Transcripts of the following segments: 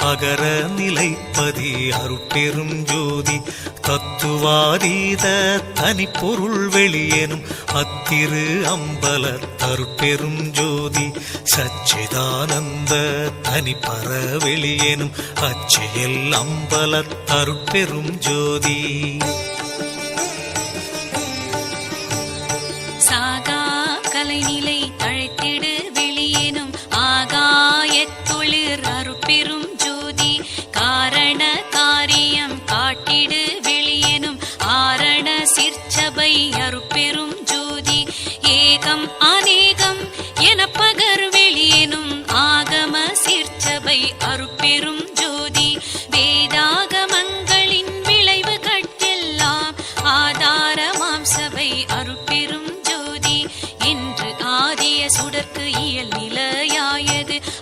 அகர நிலைப்பதி அருட்பெரும் ஜோதி. தத்துவாதீத தனிப்பொருள் வெளியேனும் அத்திரு அம்பல தருட்பெரும் ஜோதி. சச்சிதானந்த தனிப்பற வெளியேனும் அச்சியல் அம்பல தருட்பெரும் ஜோதி. சாகா கலைநிலை தழைத்திடு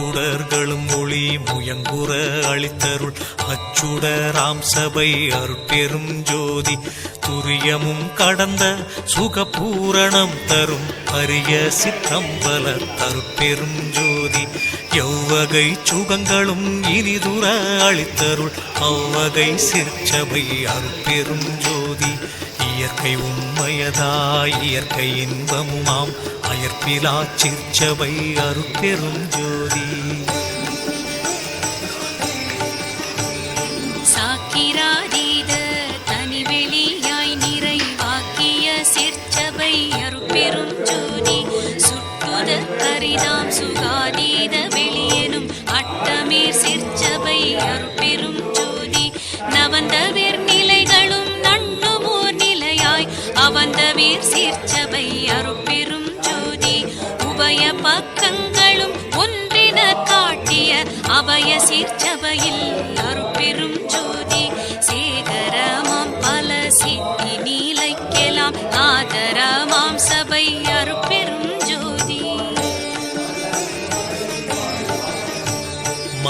அச்சுடர்களும் ஒளி முயங்குற அளித்தருள். அச்சுடராம் சபை அருட்பெரும் ஜோதி. துரியமும் கடந்த சுகபூரணம் தரும். அரிய சித்தம்பல தருப்பெரும் ஜோதி. எவ்வகை சுகங்களும் இனிதுர அளித்தருள். அவ்வகை சிற்சபை அருட்பெரும் ஜோதி. இயற்கை உண்மையதாய் இயற்கை இன்பமுமாம். அயற்பிலா சிற்சபை அருட்பெரும் ஜோதி. அவைதாம் சுகாதீத வெளியேனும் அட்டமீர் சிற்சபை அருட்பெரும் ஜோதி. நவந்தவிர் நிலைகளும் நண்ணுமோர் நிலையாய் அவந்தவீர் சிற்சபை அருட்பெரும் ஜோதி. உபய பக்கங்களும் ஒன்றின காட்டிய அபய சிற்சபையில் அருட்பெரும் ஜோதி.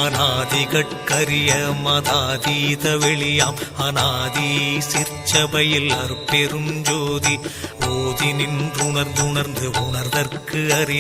மனாதிகட்கரிய மதாதீத வெளியாம். அநாதி சிற்சபையில் அருட்பெரும் ஜோதி. ஓதி நின்றுணர்ந்துணர்ந்து உணர்தற்கு அறி